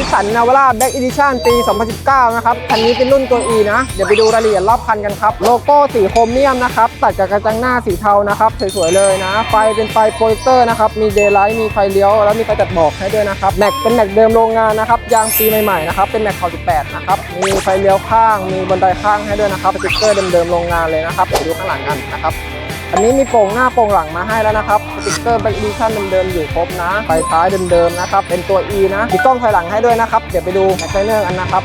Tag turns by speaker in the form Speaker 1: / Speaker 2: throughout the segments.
Speaker 1: นิสันนาวาร่าแบ็กอีดิชั่นปี 2019 นะครับ คันนี้เป็นรุ่นตัว E นะ เดี๋ยวไปดูรายละเอียดรอบคันกันครับ โลโก้สีโครเมียมนะครับ ตัดกับกระจังหน้าสีเทานะครับ สวยๆ เลยนะ ไฟเป็นไฟโปรเจคเตอร์นะครับ มีเดย์ไลท์ มีไฟเลี้ยว แล้วมีไฟตัดหมอกให้ด้วยนะครับ แม็กเป็นแม็กเดิมโรงงานนะครับ ยางปีใหม่ๆ นะครับ เป็นแม็กขอบ18 นะครับ มีไฟเลี้ยวข้าง มีบันไดข้างให้ด้วยนะครับสติ๊กเกอร์เดิมๆ โรงงานเลยนะครับไปดูข้างหลังกันนะครับ อันนี้มีโป่งหน้าโป่งหลังมาให้แล้วนะครับสติ๊กเกอร์แบ็กดิชั่นเดิมๆอยู่ครบนะไฟท้ายเดิมๆนะครับ เป็นตัว E นะมีกล้องถอยหลังให้ด้วยนะครับ เดี๋ยวไปดูแม็กไลเนอร์กันนะครับ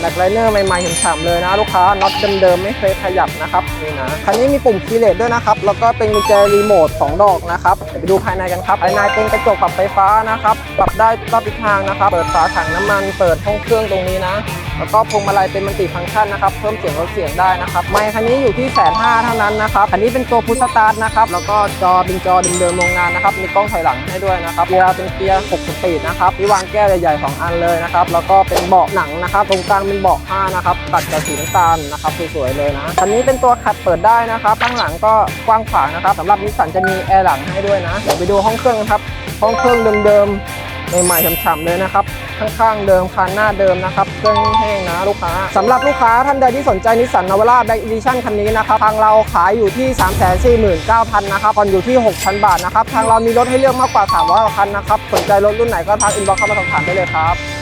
Speaker 1: แม็กไลเนอร์ใหม่ๆเห็นฉ่ำเลยนะลูกค้าน็อตเดิมๆไม่เคยขยับนะครับนี่นะคันนี้มีปุ่มคีเลสด้วยนะครับ แล้วก็เป็นกุญแจรีโมท2ดอกนะครับเดี๋ยวไปดูภายในกันครับภายในเป็นกระจกปรับไฟฟ้านะครับปรับได้รอบทิศทางนะครับเปิดฝาถังน้ำมันเปิดห้องเครื่องตรงนี้นะ แล้วก็พวงมาลัยเป็นมัลติฟังก์ชันนะครับ เพิ่มเสียงลดเสียงได้นะครับ ไมค์คันนี้อยู่ที่แสนห้าเท่านั้นนะครับคันนี้เป็นตัวพุทสตาร์ทนะครับ แล้วก็จอเป็นจอเดิมๆโรงงานนะครับ มีกล้องถอยหลังให้ด้วยนะครับ เกียร์เป็นเกียร์6สปีดนะครับที่วางแก้วใหญ่ๆสองอันเลยนะครับ แล้วก็เป็นเบาะหนังนะครับ ตรงกลางเป็นเบาะผ้านะครับ ตัดกับสีน้ำตาลนะครับ สวยๆเลยนะ คันนี้เป็นตัวขัดเปิดได้นะครับ ข้างหลังก็กว้างขวางนะครับสำหรับนิสสันจะมีแอร์หลังให้ด้วยนะ เดี๋ยวไปดูห้องเครื่องครับ ห้องเครื่องเดิมๆ ใหม่ๆฉ่ำๆเลยนะครับ ข้างๆเดิมคันหน้าเดิมนะครับเครื่องแห้งนะลูกค้าสำหรับลูกค้าท่านใดที่สนใจนิสสันนาวาร่าแบ็กอีดิชั่นคันนี้นะครับทางเราขายอยู่ที่ 349,000นะครับผ่อนอยู่ที่ 6,000 บาทนะครับทางเรามีรถให้เลือกมากกว่า 300กว่าคันนะครับสนใจรถรุ่นไหนก็ทักอินบ็อกซ์เข้ามาสอบถามได้เลยครับ